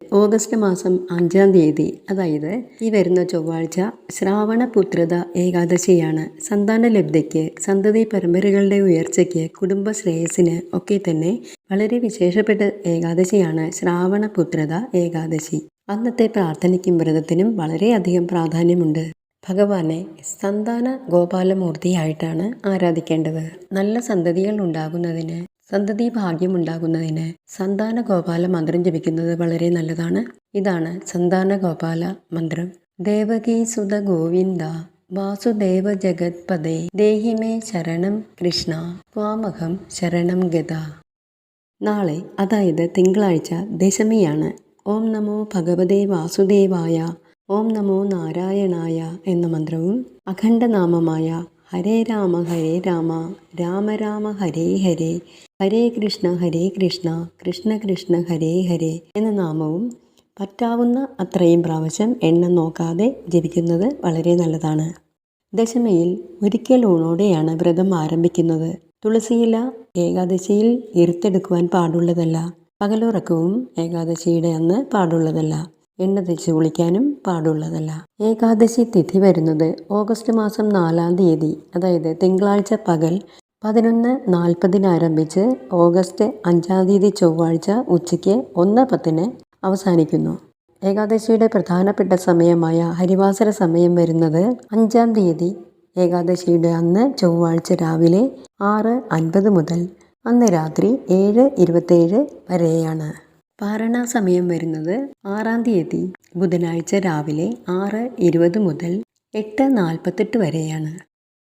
August മാസം അഞ്ചാം തീയതി അതായത് ഈ വരുന്ന ചൊവ്വാഴ്ച ശ്രാവണ പുത്രത ഏകാദശിയാണ്. സന്താന ലബ്ധിക്ക് സന്തതി പരമ്പരകളുടെ ഉയർച്ചയ്ക്ക് കുടുംബ ശ്രേയസ്സിന് ഒക്കെ തന്നെ വളരെ വിശേഷപ്പെട്ട ഏകാദശിയാണ് ശ്രാവണ പുത്രത ഏകാദശി. അന്നത്തെ പ്രാർത്ഥനയ്ക്കും വ്രതത്തിനും വളരെയധികം പ്രാധാന്യമുണ്ട്. ഭഗവാനെ സന്താന ഗോപാലമൂർത്തിയായിട്ടാണ് ആരാധിക്കേണ്ടത്. നല്ല സന്തതികൾ ഉണ്ടാകുന്നതിന് സന്തതി ഭാഗ്യം ഉണ്ടാകുന്നതിന് സന്താന ഗോപാല മന്ത്രം ജപിക്കുന്നത് വളരെ നല്ലതാണ്. ഇതാണ് സന്താന ഗോപാല മന്ത്രം. ദേവകീ സുത ഗോവിന്ദ വാസുദേവ ജഗത്പദേ ദേഹിമേ ശരണം കൃഷ്ണ ത്വാമഹം ശരണം ഗത നാളെ അതായത് തിങ്കളാഴ്ച ദശമിയാണ്. ഓം നമോ ഭഗവതേ വാസുദേവായ ഓം നമോ നാരായണായ എന്ന മന്ത്രവും അഖണ്ഡനാമമായ ഹരേ രാമ ഹരേ രാമ. രാമ രാമ ഹരേ ഹരേ. ഹരേ കൃഷ്ണ ഹരേ കൃഷ്ണ. കൃഷ്ണ കൃഷ്ണ ഹരേ ഹരേ എന്ന നാമവും പറ്റാവുന്ന അത്രയും പ്രാവശ്യം എണ്ണം നോക്കാതെ ജപിക്കുന്നത് വളരെ നല്ലതാണ്. ദശമയിൽ ഒരിക്കൽ ഊണോടെയാണ് വ്രതം ആരംഭിക്കുന്നത്. തുളസിയില ഏകാദശിയിൽ ഇരുത്തെടുക്കുവാൻ പാടുള്ളതല്ല. പകലുറക്കവും ഏകാദശിയുടെ അന്ന് പാടുള്ളതല്ല. എണ്ണ തേച്ച് കുളിക്കാനും പാടുള്ളതല്ല. ഏകാദശി തിഥി വരുന്നത് ഓഗസ്റ്റ് മാസം നാലാം തീയതി. അതായത് തിങ്കളാഴ്ച പകൽ പതിനൊന്ന് നാൽപ്പതിന് ആരംഭിച്ച് ഓഗസ്റ്റ് അഞ്ചാം തീയതി ചൊവ്വാഴ്ച ഉച്ചയ്ക്ക് ഒന്ന് പത്തിന് അവസാനിക്കുന്നു. ഏകാദശിയുടെ പ്രധാനപ്പെട്ട സമയമായ ഹരിവാസര സമയം വരുന്നത് അഞ്ചാം തീയതി. ഏകാദശിയുടെ അന്ന് ചൊവ്വാഴ്ച രാവിലെ ആറ് അൻപത് മുതൽ അന്ന് രാത്രി ഏഴ് ഇരുപത്തേഴ് വരെയാണ്. സമയം വരുന്നത് ആറാം തീയതി ബുധനാഴ്ച രാവിലെ ആറ് ഇരുപത് മുതൽ എട്ട് നാൽപ്പത്തെട്ട് വരെയാണ്.